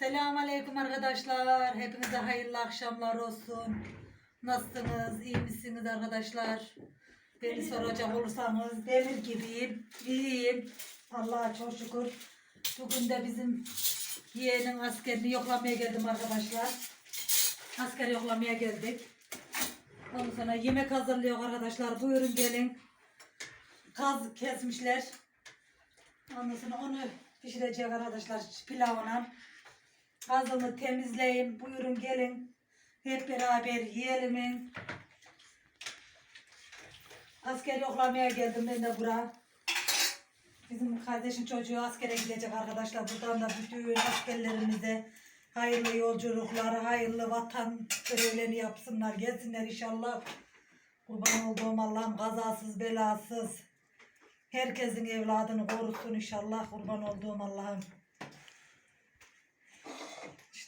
Selamünaleyküm arkadaşlar. Hepinize hayırlı akşamlar olsun. Nasılsınız? İyi misiniz arkadaşlar? Beni soracak olursanız demir gibiyim. İyiyim. Allah'a çok şükür. Bugün de bizim yeğenin askerini yoklamaya geldim arkadaşlar. Asker yoklamaya geldik. Ondan sonra yemek hazırlıyor arkadaşlar. Buyurun gelin. Kaz kesmişler. Ondan onu pişirecek arkadaşlar pilavına. Kazını temizleyin. Buyurun gelin. Hep beraber yiyelim. Asker yoklamaya geldim ben de bura. Bizim kardeşin çocuğu askere gidecek arkadaşlar. Buradan da bütün askerlerimize hayırlı yolculuklar, hayırlı vatan görevlerini yapsınlar, gelsinler inşallah. Kurban olduğum Allah'ım kazasız belasız. Herkesin evladını korusun inşallah kurban olduğum Allah'ım.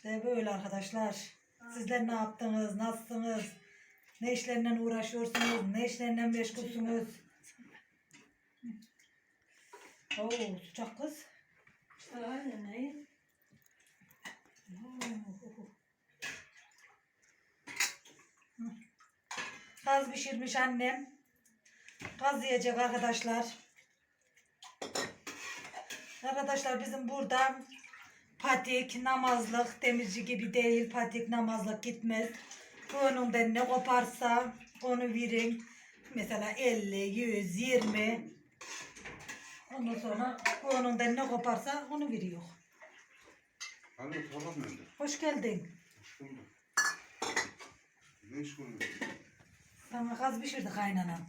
İşte böyle arkadaşlar. Sizler ne yaptınız? Nasılsınız? Ne işlerle uğraşıyorsunuz? Ne işlerle meşgulsünüz? Oo, sıcak kız. Aynen ne? Kaz pişirmiş annem. Kaz yiyecek arkadaşlar. Arkadaşlar bizim burada patik, namazlık, demirci gibi değil. Patik, namazlık gitmez. Önünden ne koparsa onu verin. Mesela 50, 100, 20. Ondan sonra önünden ne koparsa onu veriyor. Anne tabak nerede? Hoş geldin. Hoş bulduk. Ne iş konuyor? Sana kaz pişirdi kaynanam.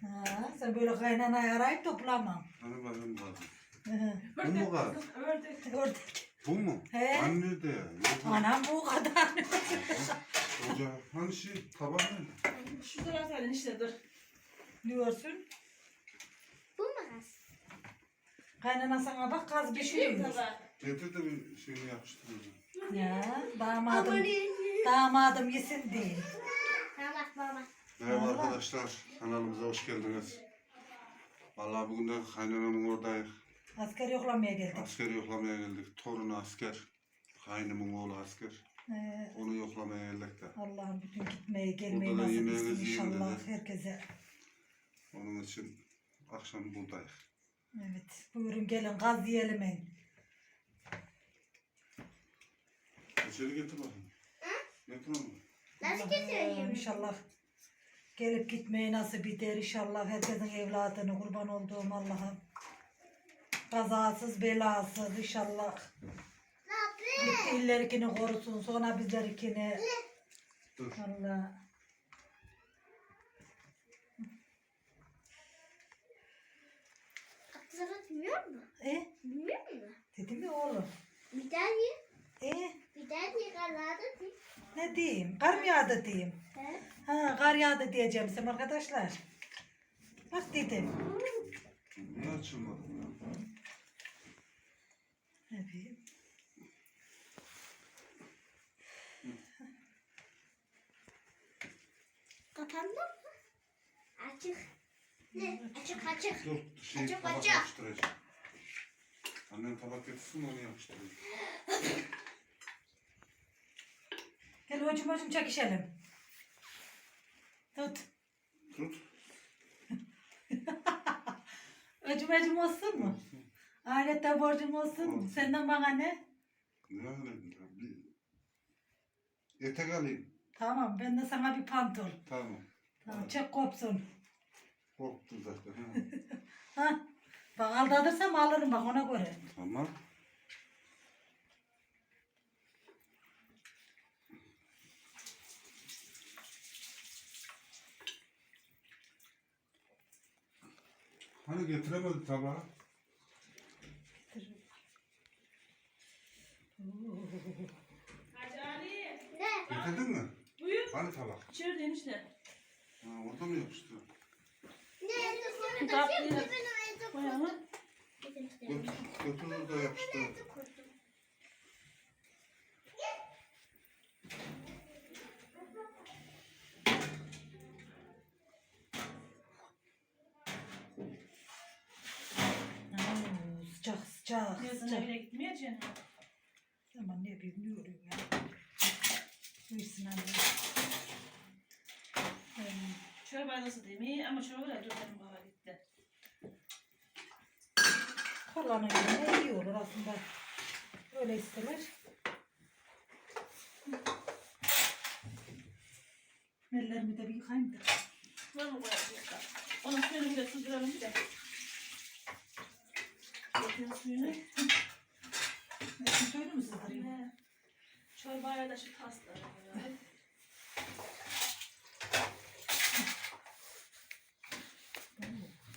Ha, sen böyle kaynanayı arayıp toplamam. hani benim kazım. Bu mu kaz? Ördek. Ördek. Bu mu? He. Anne de. Yok. Anam bu kadar. Hoca hani şey tabak nerede? Şu taraftan işte dur. diyorsun. Bu mu? Kaynana sana bak kaz Pişireyim pişiriyor. tabağı. Getir de bir şeyini yapıştırırım. Ya damadım, damadım yesin diye. Tamam baba. Merhaba arkadaşlar. Kanalımıza hoş geldiniz. Vallahi bugün de kaynanamın oradayız. Asker yoklamaya geldik. Asker yoklamaya geldik. Torunu asker. Kaynımın oğlu asker. Ee, Onu yoklamaya geldik de. Allah'ım bütün gitmeyi gelmeyi Burada da nasip etsin yiyin inşallah dedi. herkese. Onun için akşam buradayız. Evet buyurun gelin kaz yiyelim. en. İçeri getir bakayım. Getir onu. Nasıl Allah'ım getireyim? İnşallah gelip gitmeyi nasip eder inşallah herkesin evladını kurban olduğum Allah'ım. Kazasız belasız inşallah. Ne? Gitti illerikini korusun sonra bizlerikini. Dur. Allah. Aksarat biliyor mu? E Biliyor mu? dedim mi oğlum? Bir tane, E bir tane kanadı değil. ne diyeyim? Kar mı yağdı diyeyim. He? Ha kar yağdı diyeceğim size arkadaşlar. Bak dedim. Niye açılmadı? Evet. Kapandı mı? Açık. Ne? Açık açık. Dur şey Acaba tabak acaba. yapıştıracağım. Annem tabak getirsin onu yapıştırayım. Gel hocam hocam çekişelim. Tut. Tut. Hocam hocam olsun mu? Alette borcum olsun? Olsun. Senden bana ne? Ne öyle bir bir etek alayım. Tamam ben de sana bir pantol. Tamam. Tamam çek kopsun. Korktu zaten. Ha. Ha? Bak aldatırsam alırım bak ona göre. tamam. Hani getiremedi tabağı? Hacı Ali. Ne? Getirdin mi? Buyur. Hani tabak? İçeride enişte. Ha, orada mı yapıştı? Ne? Koy ama. Götür, götür orada yapıştı. Oo, sıcak sıcak Yazın sıcak. evine gitmeyeceksin. Ne bilmiyorum ya. Buyursun anne. Çorba nasıl değil mi? Ama çorba da dur benim baba gitti. Kolanın yerine iyi olur aslında. Öyle isteler. Ellerimi de bir yıkayayım da. Var mı koyacak? Onun suyunu bile süzdürelim bir de. Yetin suyunu. Sızdırayım? Ne? Çorbaya da şu tasları koyalım.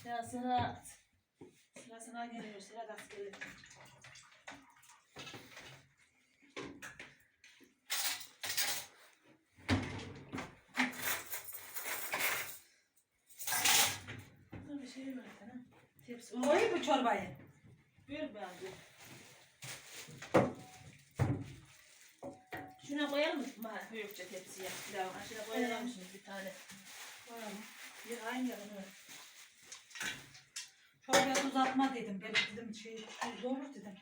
Ya Serhat. Sıra sana geliyor. Serhat askeri. Dur bir şey sana. Tepsi. Koyayım mı çorbayı? Ver ben de. Şuna koyalım mı? Büyükçe tepsiye. Pilavın aşağıya koyalım şimdi bir tane. Koyalım. Bir aynı yanına. Çorbaya tuz atma dedim. Belki dedim şey tuzlu olur dedim.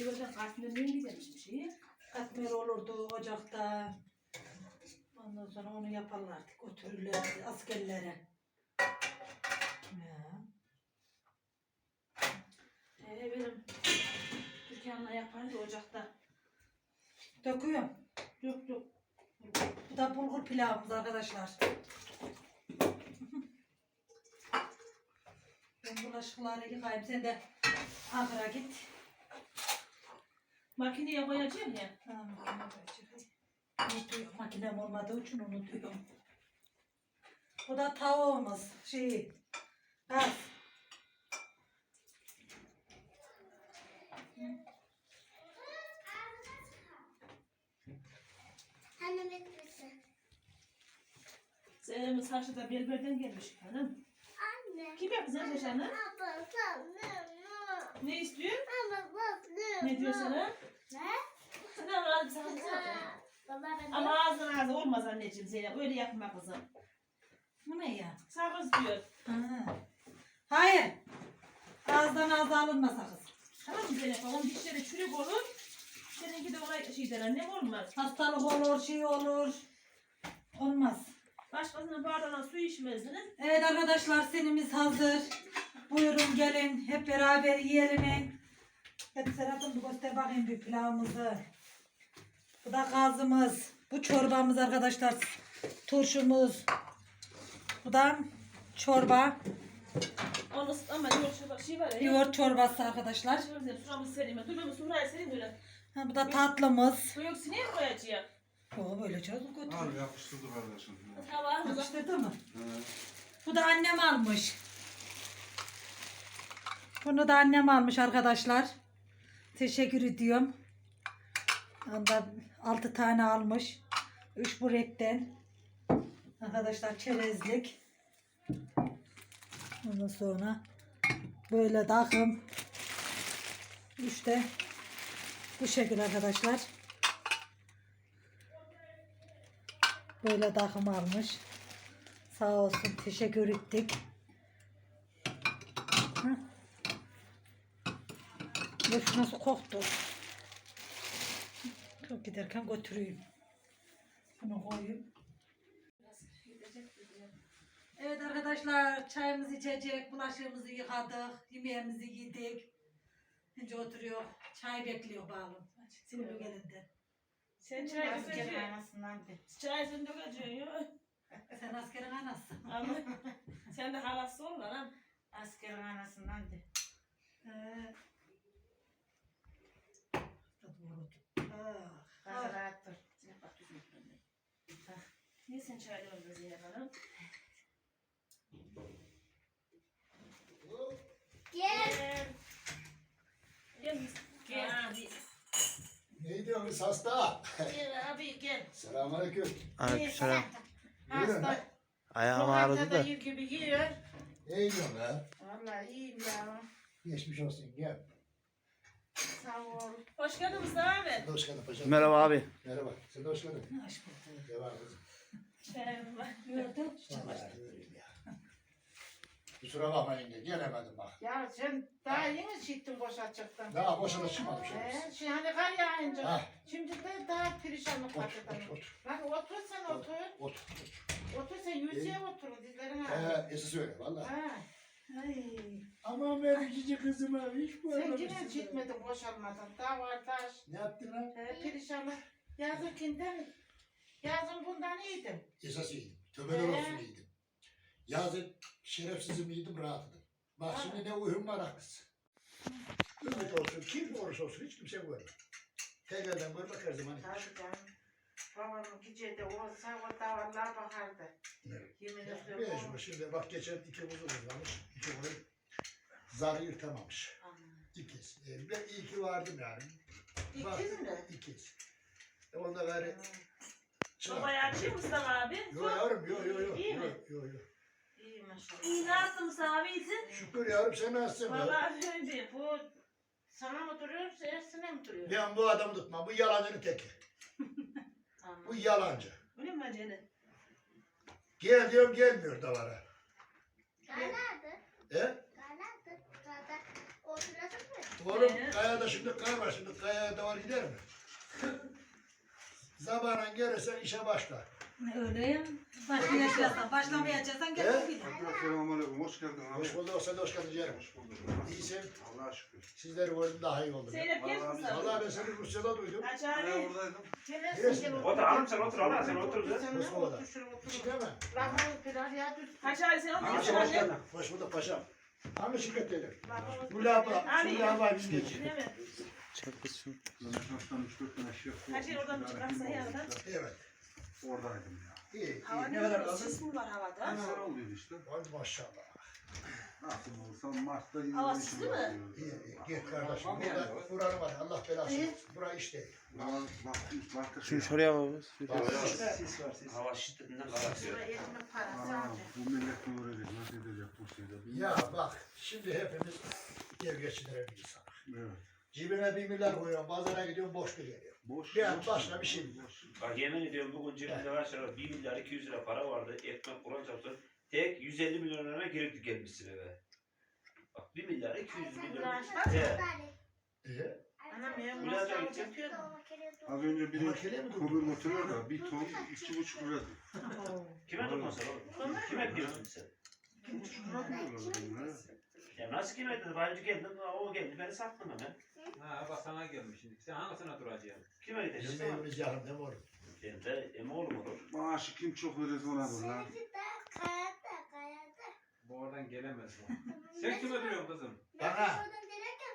Bir ne gidemiş bir şey? Katmer olurdu ocakta. Ondan sonra onu yaparlardı. Götürürlerdi askerlere. Ya. Ee, benim dükkanla yapardı ocakta. Döküyorum. Yok yok. Bu da bulgur pilavımız arkadaşlar. Ben bulaşıkları yıkayayım. Sen de ahıra git. Makineye koyacağım ya. Ha, makine koyacak. Unutuyorum. Makinem olmadığı için unutuyorum. Bu da tavuğumuz. Şey. Gaz. Hanım etmesin. Zeynep'in saçı da berberden gelmiş hanım. Anne. Kim yaptı sen saçını? Ne? İstiyor? Ne diyor sana? Ne? Ama lazım sana ben Ama ağzın ağzı olmaz anneciğim Zeynep. Öyle yapma kızım. Bu ne ya? Sakız diyor. Ha. Hayır. Ağızdan ağza alınma sakız. Tamam mı Zeynep? Onun dişleri çürük olur. Seninki de oraya şey der annem olmaz. Hastalık olur, şey olur. Olmaz. Başkasının bardağına su içmezdiniz. Evet arkadaşlar senimiz hazır. Buyurun gelin hep beraber yiyelim. Hep Serhat'ım bir göster bakayım bir pilavımızı. Bu da gazımız. Bu çorbamız arkadaşlar. Turşumuz. Bu da çorba. Onu ama yoğurt şurada şey var ya. Yoğurt çorbası arkadaşlar. Şöyle suramı sereyim. Dur ben sufrayı sereyim böyle. Ha, bu da tatlımız. Bu yok sineye mi koyacağım? O böyle Al götür. yapıştırdı kardeşim. Tabağımıza. Yapıştırdı mı? He. Bu da annem almış. Bunu da annem almış arkadaşlar. Teşekkür ediyorum. Ondan 6 tane almış. 3 burekten. Arkadaşlar çerezlik. Ondan sonra böyle takım. İşte bu şekil arkadaşlar. Böyle takım almış. Sağ olsun teşekkür ettik. Şu nasıl koktu? Çok giderken götüreyim. Bunu koyayım. Evet arkadaşlar çayımızı içecek, bulaşığımızı yıkadık, yemeğimizi yedik. Şimdi oturuyor, çay bekliyor bağlım. Sinirli gelinden. Sen çay Asker dökeceksin. anasından de. Çay sen dökeceksin ya. Sen askerin anası. Ama sen de halası ol lan. Askerin anasından de. Ee, doğru. Ah, ah. rahat dur. Niye sen çayla öldü Zeynep Hanım? Gel. Gel. Gel. Gel abi. Ne diyorsun hasta? Gel abi gel. Selamünaleyküm. Aleykümselam. Hasta. Ayağım ağrıdı da. yer gibi yiyor. Ne diyorsun lan? Vallahi iyiyim ya. Geçmiş olsun gel. Sağ ol. Hoş geldin Mustafa abi. Sen de hoş geldin paşam. Merhaba abi. Merhaba. Sen de hoş geldin. Hoş bulduk. Devam kızım. Merhaba. Gördün. Vallahi öyleyim ya. Kusura bakma yenge. Gelemedim bak. Ya sen daha yeni çıktın boşaltacaktan. Daha boşuna çıkmadım şimdi. Ee, şimdi hani kar yağınca. Ha. Şimdi de daha perişanlık var. Otur, otur, otur. Lan otur sen otur. Otur. Otur sen yüzeye otur. Dizlerin Ee, ağrıyor. esas öyle valla. Ha. Ay. Ama benim cici kızım abi hiç Sen yine gitmedin boşalmadın. Daha var taş. Ne yaptın lan? Ee, perişanlık. Yazınkinden yazın bundan iyiydim. Esas iyiydim. Töbeler Ee? olsun iyiydim. Yazın şerefsizim iyiydim rahatladım. Bak şimdi ne uyum var haklısın. Ümit olsun, kim olursa olsun hiç kimse görmüyor. Tek elden görmek her zaman iyi. Tabii canım. Babamın gecede olsa o da vallahi bakardı. Evet. Yemin ediyorum. Mecbur şimdi bak geçen iki kuzu varmış. İki kuzu zarı yırtamamış. İkiz. E, ben iyi ki vardım yani. Bak, İkiz mi? İkiz. E, onda gari Baba yaşıyor Mustafa abi. Yo yavrum yo yo yo. İyi yo, mi? yo yo. İyi maşallah. İyi yaptın Mustafa abi iyisin? Şükür yavrum sen nasılsın? be? Vallahi önce. Bu sana mı duruyor, Ersin'e mi duruyor? Ben bu adamı tutmam. Bu yalancının teki. Tamam. Bu yalancı. Öyle mi acele? Gel diyorum gelmiyor davara. Kanadı. E? Kanadı. Kanadı. Oturasın mı? Oğlum Ee? kayada şimdi kar var. Şimdi kayaya davar gider mi? Zamanın gelirsen işe başla. Öyleyim. Başlayacaksan, başlamayacaksan gel bir Selamünaleyküm. Hoş geldin abi. Hoş bulduk. Sen de hoş geldin canım. Hoş bulduk. İyisin. Allah'a şükür. Sizleri gördüm daha iyi oldum. Zeynep gel Vallahi Mustafa. Vallahi ben seni Rusya'da duydum. Ben? Ersin gel Otur, hanım, sen otur, Allah, sen otur şuraya otur. İşte mi? Abi sen oturuyorsun hoş anne. geldin. Hoş bulduk paşam. Hangi şirket dedim? Lafını Bu Abi. şu lava bizim Değil geçiyor. mi? Rönesans'tan 3-4 tane şey yaptım. Kaç yıl oradan çıkarsa yanından. Evet. Oradaydım ya. İyi, iyi. Hava Ne ne kadar sis mi var havada? Sene olduydu işte. Hadi maşallah. Nasıl olsa Mart'ta yine Hava sisli mi? var İyi, iyi. Git kardeşim. Tamam Burada, yani. buranın var. Allah belasını versin. Bura iş değil. Bak, Mart'ta Şunu şuraya işte. Sis var sis. Hava şiddetinden karartıyor. Şuraya ekmek parası Aa, alacak. bu millet ne öğrenecek? Nasıl edecek bu şeyde? Ya bak şimdi hepimiz ev geçindiren bir insan. Evet. Cebine bir milyar koyuyorum. Pazara gidiyorum boş geliyor. Boş. Yani boş, başka bir şey boş. Bak yemin ediyorum bugün cebimde var şöyle 1 milyar 200 lira para vardı. Ekmek kuran çarptı. Tek 150 milyon lira girip gelmişsin eve. Bak 1 milyar 200 milyon. Evet. Ee, Anam ya Biraz masrafı önce- yapıyor mu? Az önce biri Makineye mi kömür götürüyor da bir ton iki buçuk lira. Kime durmasın oğlum? Kime diyorsun sen? Ya nasıl kime dedi? Daha önce geldin, o geldi, beni sattın hemen. Ha bak sana gelmiş şimdi. Sen hangisine duracaksın? Kime Bizim gideceksin? evimiz yakın değil mi oğlum? Emi oğlum olur. Maaşı kim çok verirse ona dur lan. Sevgi de kayada kayada. Bu oradan gelemez bu. Sen kime duruyorsun kızım? Bana.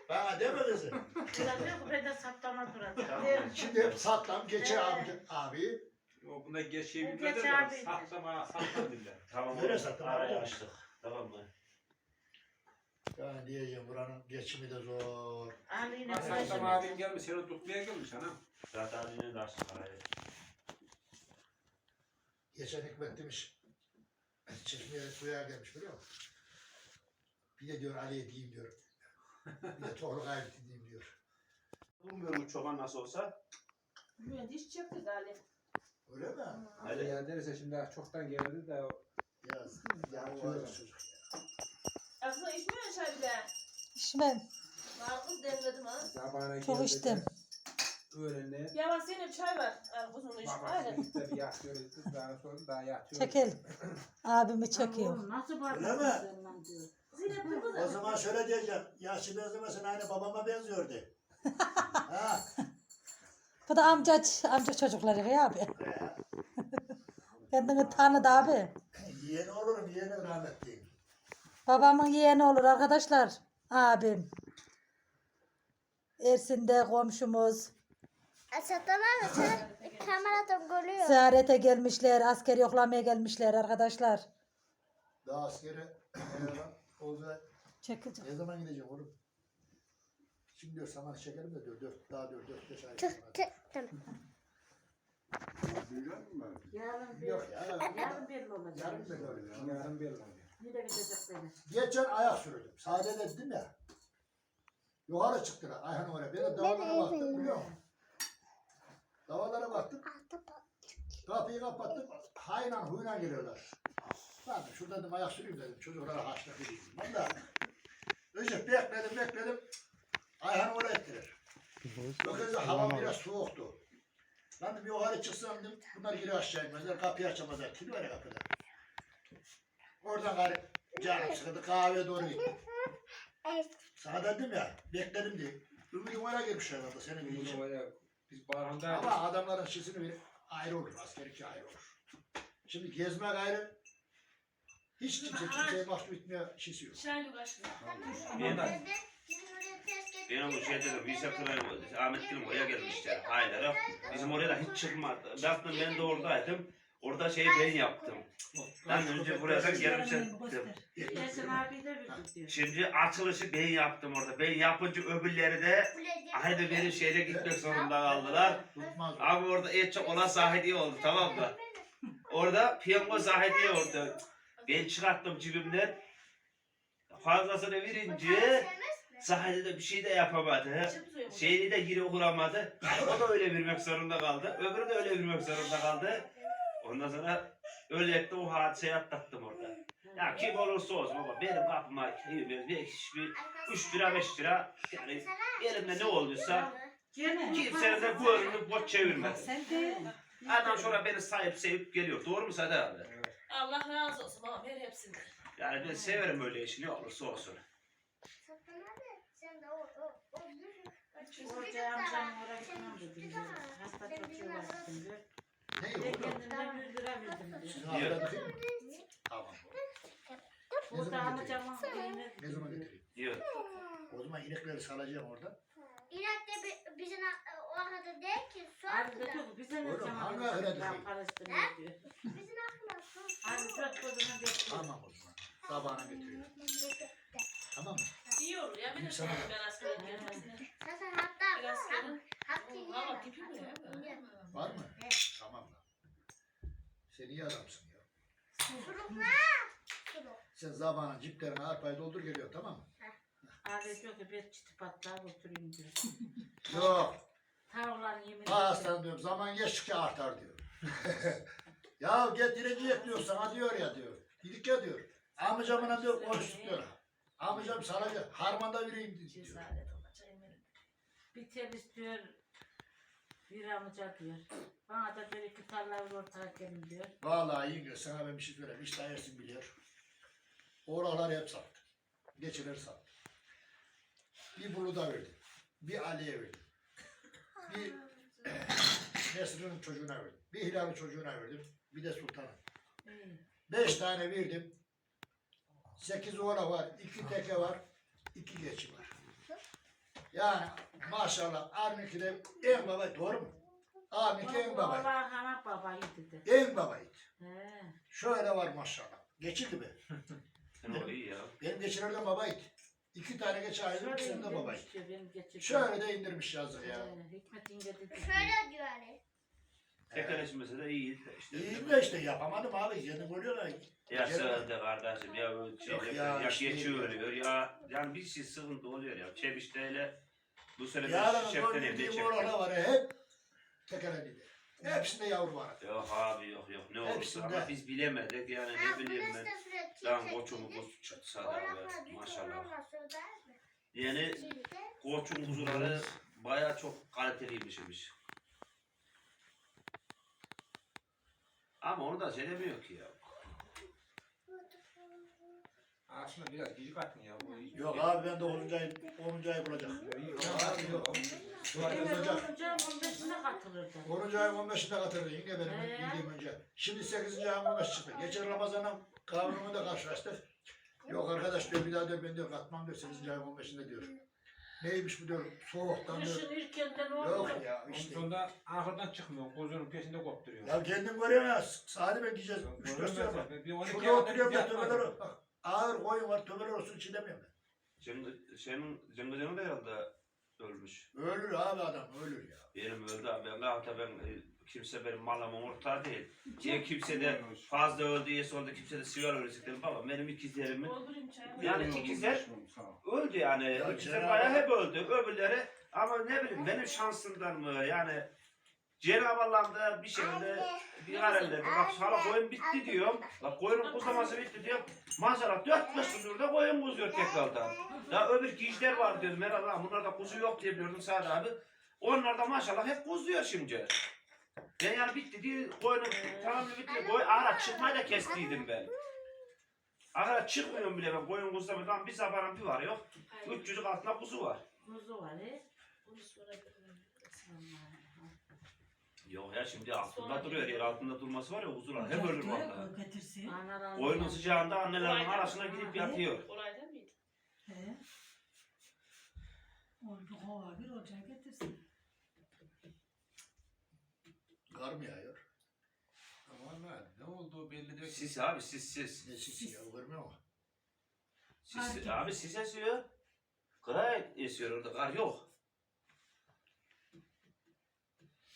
Bana deme kızım. Diyor ki ben de saptama duracağım. Şimdi hep satlam geçe abi, abi. O bunda geç şey Bu bilmezler geç de abi. saklama sakla diller. Tamam Nereye oğlum, sattın? arayamıştık. Tamam mı? Ya diyeceğim buranın geçimi de zor. Ali yine Bak sen başladı. tam abin gelmiş seni tutmaya gelmiş ana. Zaten abinin de açtı parayı. Geçen hikmet demiş. Çeşmeye suya gelmiş biliyor musun? Bir de diyor Ali'ye diyeyim diyor. Bir de gayret diyeyim diyor. Bulmuyorum bu çoban nasıl olsa. Bugün diş çıktı galiba. Öyle mi? Hadi. Ya derse şimdi çoktan geldi de Ya, ya o çocuk. Aslında içmiyor çay bile. İçmem. Markus demledim ha. sabahına Çok geldi içtim. de Öğlenle. Ya bak senin çay var. Al kuzum da iç. Baba Aynen. işte bir yatıyoruz. Daha sonra daha yatıyoruz. Çekil. Abimi çekiyor. Oğlum Nasıl Öyle bakıyorsun mi? sen lan diyor. Zeynep dur O zaman şöyle diyeceğim. Yaşı benzemesin aynı babama benziyordu. ha. Bu da amca, amca çocukları ya abi. Kendini tanıdı abi. Yeğeni olurum yeğeni rahmetliyim. Babamın yeğeni olur arkadaşlar. Abim. Ersin de komşumuz. Sen kameradan görüyor. Ziyarete gelmişler. Asker yoklamaya gelmişler arkadaşlar. Daha askere Çekici. ne zaman gideceğim oğlum? Şimdi diyor saman çekelim de diyor. Dört, daha diyor dört beş ay. Duyuyor musun beni? Yarın bir, Yok ya. yarın belli olacak. Yarın belli oluyor. Yarın belli oluyor. Nereye gidecek beni? Geçen ayak sürdüm. Sade dedim ya. Yukarı çıktılar. Ayhan oraya. Ben de davalara baktım biliyor musun? Davalara baktım. Kapıyı kapattım. Hayla huyla geliyorlar. Ben de şurada dedim ayak süreyim dedim. Çocuklara haşla vereyim. Valla. Recep bekledim bekledim. Ayhan oraya ettiler. Kızı hava biraz soğuktu. Ben de bir yukarı çıksam dedim. Bunlar geri aşağı inmezler. Kapıyı açamazlar. Kim var ya kapıda? Oradan gari canım sıkıldı. Kahveye doğru gittim. Sana dedim ya. Bekledim diye. Ümidi oraya gelmiş herhalde senin Biz için. oraya- Biz Barhan'da Ama adamların şişini bir ayrı olur. Askerlik ayrı olur. Şimdi gezmek ayrı. Hiç kimse kimseye mahcup etmeye şişi yok. Şahin uğraşmıyor. Ben, Ondan- benim bu şeyde de Visa Kıran, Ahmet Gül'üm oraya gelmişler. Haydar'a. Bizim oraya da hiç çıkmadı. Aslında ben de oradaydım. Orada şeyi ben yaptım. Ben önce buraya. Yasin abi de bir gidiyor. Şimdi açılışı ben yaptım orada. Ben yapınca öbürleri de aynı benim şeyle gitmek zorunda kaldılar. Tutmaz. Abi orada en çok ona sahidiye oldu tamam mı? Orada piyango sahidiye oldu. Ben çıkarttım cebimden. Fazlasını verince sahide de bir şey de yapamadı. Şeyini de geri kuramadı. O da öyle vermek zorunda kaldı. Öbürü de öyle vermek zorunda kaldı. Ondan sonra öyle etti o hadiseyi atlattım orada. Ya kim olursa olsun baba benim kapıma bir, bir, bir 3 lira 5 lira yani elimde ne olduysa Gene. kimsenin de gönlünü boş çevirmez. Sen de Adam sonra beni sahip sevip geliyor. Doğru mu Sade abi? Allah razı olsun baba ver hepsini. Yani ben severim öyle işi ne olursa olsun. Orada amcam oraya gitmem dedi. Hasta tutuyorlar şimdi. Ne Ben yok oğlum? kendimden 100 lira verdim diyor. Sizin haftada değil mi? Tamam. Ne Burada zaman getireyim? evine Ne zaman getireyim? Diyor. O zaman inekleri salacağım orada. İnekte bi- bizim a- o arada değil ki su Abi altında. diyor bize ne Oğlum, zaman hangi öğrenci? Ben karıştırmıyor diyor. Bizim aklımda su. Abi dört koduna bekliyor. Tamam o zaman. Sabahına getiriyorum. Tamam mı? İyi olur ya benim Sana- sana ben askere gelmesine. Zaten hatta Biraz sonra. hatta Valla tipi mi ya? Var mı? Tamam lan. Sen iyi adamsın ya. Surukla. Suruk. Sen zamanın ciplerini arpayı doldur geliyor tamam mı? Abi diyor ki bir çıtı patlağı götüreyim diyor. Yok. Tavukların yemeğini. Aslan diyorum zaman geçtikçe artar diyor. ya getirecek diyor sana diyor ya diyor. Gidik ya diyor. Amcamına diyor konuştuk diyor. Amcam salacak. Harmanda vereyim diyor. Cesaret olacak eminim. Bir tel istiyor. Bir amca diyor. Bana da bir iki tarla ortaya gelin diyor. Vallahi yenge sana ben bir şey söyleyeyim. Hiç dayarsın biliyor. Oralar hep sattı. Geçiler sattı. Bir Bulut'a verdim. Bir Ali'ye verdim. Bir Nesrin'in çocuğuna verdim. Bir Hilal'in çocuğuna verdim. Bir de Sultan'a. İyi. Beş tane verdim. Sekiz oğla var. iki teke var. iki geçi var. Yani maşallah Arminki de en baba doğru mu? Arminki en baba. Oğlan hana babayı dedi. En babaydı. He. Şöyle var maşallah. Geçi gibi. Sen o iyi ya. Benim geçilerden babaydı. İki tane geçi ayrı, ikisinin de babaydı. Şöyle de indirmiş yazık ya. Hikmet ince dedi. Şöyle diyor Ali. Tekeleşmesi de iyi. İşte, İyi de işte yapamadım abi. Kendin görüyorlar. Ya sığındı kardeşim ya şey, ya, ya, ya işte geçi değil. ölüyor ya. Yani bir şey sıkıntı oluyor ya. Çebişteyle bu sene bir Yarın şeften evde gördüğüm var ya hep tekeledi. Hepsinde yavru var. Yok abi yok yok ne olursa Hepsinde. ama biz bilemedik yani ne bileyim ben. Lan koçumu kuz çıksa da maşallah. Yani koçun kuzuları baya çok kaliteliymişmiş. Ama onu da şey demiyor ki ya. Aslında biraz gecik attın ya. Bu Yok abi ben de 10. ay 10. ay bulacak. Yok abi, yok. Yok Evet, olacak. olunca 15'ine katılırdı. 10. ayın 15'inde katıldı yenge benim Ee? bildiğim önce. Şimdi 8. ayın 15 çıktı. Geçen Ramazan'ın kavramını da karşılaştık. Yok arkadaş diyor bir daha diyor ben diyor katmam diyor 8. ayın 15'inde diyor. Neymiş bu diyor soğuktan diyor. Kışın ilkenden oldu. Yok ya işte. Sonunda arkadan çıkmıyor. Kuzunun peşinde kopturuyor. Ya kendin görüyorsun ya. Sadi ben gideceğiz. Yok, 3 4 görmez sene var. ya. Bir 12 Şurada oturuyorum yapmaz. töbeler bak. Ağır koyun var töbeler olsun içi demiyorum ben. Senin, senin Cengizcan'ın da herhalde ölmüş. Ölür abi adam ölür ya. Benim öldü abi. Ben hatta ben e, Kimse benim malımın ortağı değil. Diye kimse de fazla öldü, yesi oldu, kimse de sigara ölecek dedim. Baba benim ikizlerimin Doldurayım çayı. Yani ikizler öldü yani. Ya İkizler Cenab-ı bayağı hep öldü. Öbürleri ama ne bileyim benim şansımdan mı yani Cenab-ı Allah'ım da bir şekilde bir kararladı. Bak sana koyun bitti diyorum. Bak koyunun kuzaması bitti diyorum. Maşallah dört beş gündür de koyun kuzuyor tekrardan. Ya öbür kişiler var diyordum. Herhalde lan bunlarda kuzu yok diye biliyordum Sadi abi. Onlar da maşallah hep kuzuyor şimdi. Ben yani bitti diye koyunun tamam bitti. Koy, ara çıkmayı da kestiydim ben. Ara çıkmıyorum bile ben koyun kuzlamadan bir zabanım bir var yok. 300'ün altında kuzu var. Kuzu var he. Bunu sonra Yok ya şimdi altında duruyor. Yer altında durması var ya kuzular. Hep ölür vallahi. Getirsin. Analar. Koyunun sıcağında annelerin arasına girip yatıyor. Olayda mıydı? He. Oldu hava bir ocağa getirsin. Kar mı yağıyor? Vallahi ne olduğu belli değil. Sis abi sis sis. Ne sisi ya görmüyor musun? Sis Hareket. abi sis esiyor. Kıra esiyor orada kar yok.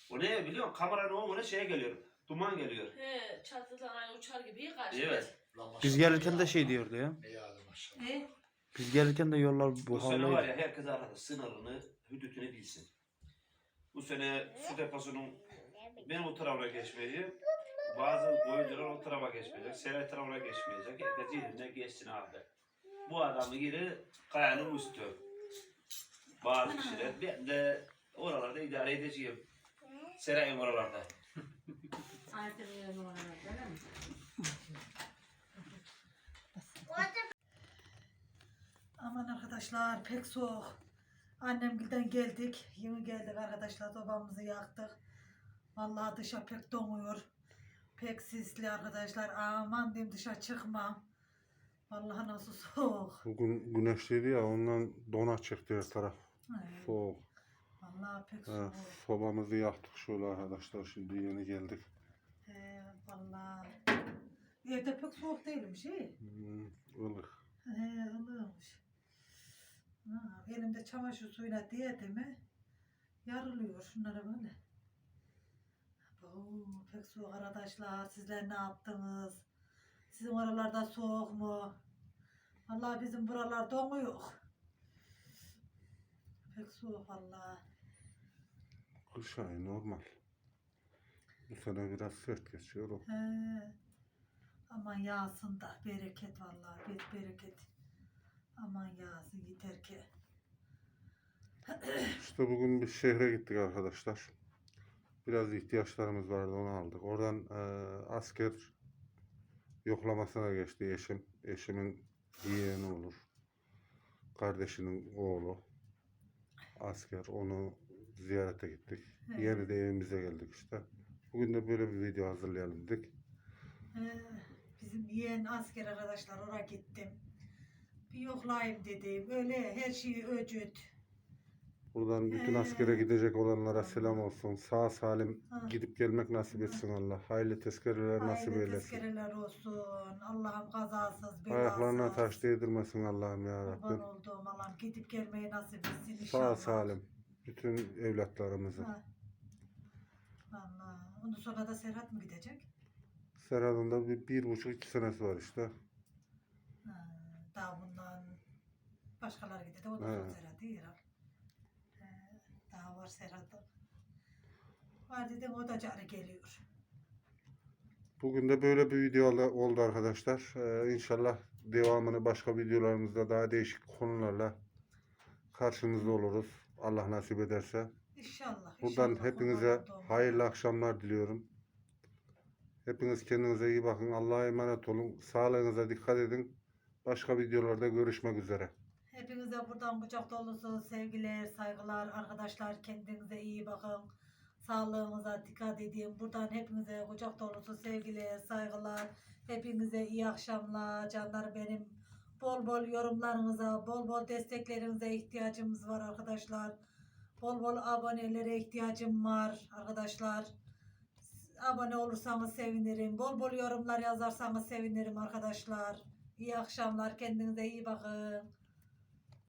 O ne biliyor musun? Kameranın omuna şey geliyor. Duman geliyor. He, çatıdan ay uçar gibi yıkar. Evet. Biz gelirken de şey diyordu ya. Ne yağdı maşallah. E, Biz gelirken de yollar Bu bu sene var ya herkes arada sınırını, hüdütünü bilsin. Bu sene su deposunun ben o tarafa geçmeyi, bazı oyuncular o tarafa geçmeyecek, Seray tarafına geçmeyecek. Herkes yerine geçsin abi. Bu adamın yeri kayanın üstü. Bazı kişiler, ben de oralarda idare edeceğim. Seray'ın oralarda. Aman arkadaşlar pek soğuk. Annemgilden geldik. Yeni geldik arkadaşlar. Sobamızı yaktık. Vallahi dışa pek donuyor. Pek sisli arkadaşlar. Aman diyeyim dışa çıkmam. Vallahi nasıl soğuk. Bugün güneşliydi ya ondan dona çıktı her taraf. Ay, Soğuk. Vallahi pek soğuk. sobamızı yaktık şöyle arkadaşlar şimdi yeni geldik. He, vallahi. Evde pek soğuk değilmiş iyi. Hmm, ılık. He, ılıymış. Ha, elimde çamaşır suyuna değdi mi yarılıyor şunlara böyle. Oo, pek soğuk arkadaşlar. Sizler ne yaptınız? Sizin oralarda soğuk mu? Vallahi bizim buralar donuyor. Pek soğuk vallahi. Kış ayı normal. Bu sene biraz sert geçiyor o. He. Aman yağsın da bereket vallahi bir bereket. Aman yağsın yeter ki. İşte bugün bir şehre gittik arkadaşlar. Biraz ihtiyaçlarımız vardı onu aldık. Oradan e, asker yoklamasına geçti eşim. Eşimin yeğeni olur. Kardeşinin oğlu. Asker onu ziyarete gittik. He. Yeni de evimize geldik işte. Bugün de böyle bir video hazırlayalım dedik. He, bizim yeğen asker arkadaşlar oraya gittim. Bir yoklayayım dedim. Öyle her şeyi öcüt. Buradan bütün He. askere gidecek olanlara selam olsun. Sağ salim Ha. gidip gelmek nasip etsin Allah. Hayırlı tezkereler nasip Hayırlı eylesin. tezkereler olsun. Allah'ım kazasız belasız. Ayaklarına taş değdirmesin Allah'ım ya Kurban Rabbim. olduğum Allah'ım gidip gelmeyi nasip etsin Sağ inşallah. salim. Bütün evlatlarımızı. Ha. Vallahi. Ondan sonra da Serhat mı gidecek? Serhat'ın da bir, bir buçuk iki senesi var işte. Ha, daha bundan başkaları gidecek. O da He. son Serhat değil herhalde. He, Daha var Serhat'ın. Var dedim o da carı geliyor. Bugün de böyle bir video oldu- oldu arkadaşlar. Ee, inşallah devamını başka videolarımızda daha değişik konularla karşınızda oluruz. Allah nasip ederse. İnşallah. Buradan inşallah hepinize hayırlı akşamlar diliyorum. Hepiniz kendinize iyi bakın. Allah'a emanet olun. Sağlığınıza dikkat edin. Başka videolarda görüşmek üzere. Hepinize buradan kucak dolusu sevgiler, saygılar. Arkadaşlar kendinize iyi bakın. Sağlığınıza dikkat edin. Buradan hepinize kucak dolusu sevgiler, saygılar. Hepinize iyi akşamlar. Canlar benim. Bol bol yorumlarınıza, bol bol desteklerinize ihtiyacımız var arkadaşlar. Bol bol abonelere ihtiyacım var arkadaşlar. Abone olursanız sevinirim. Bol bol yorumlar yazarsanız sevinirim arkadaşlar. İyi akşamlar. Kendinize iyi bakın.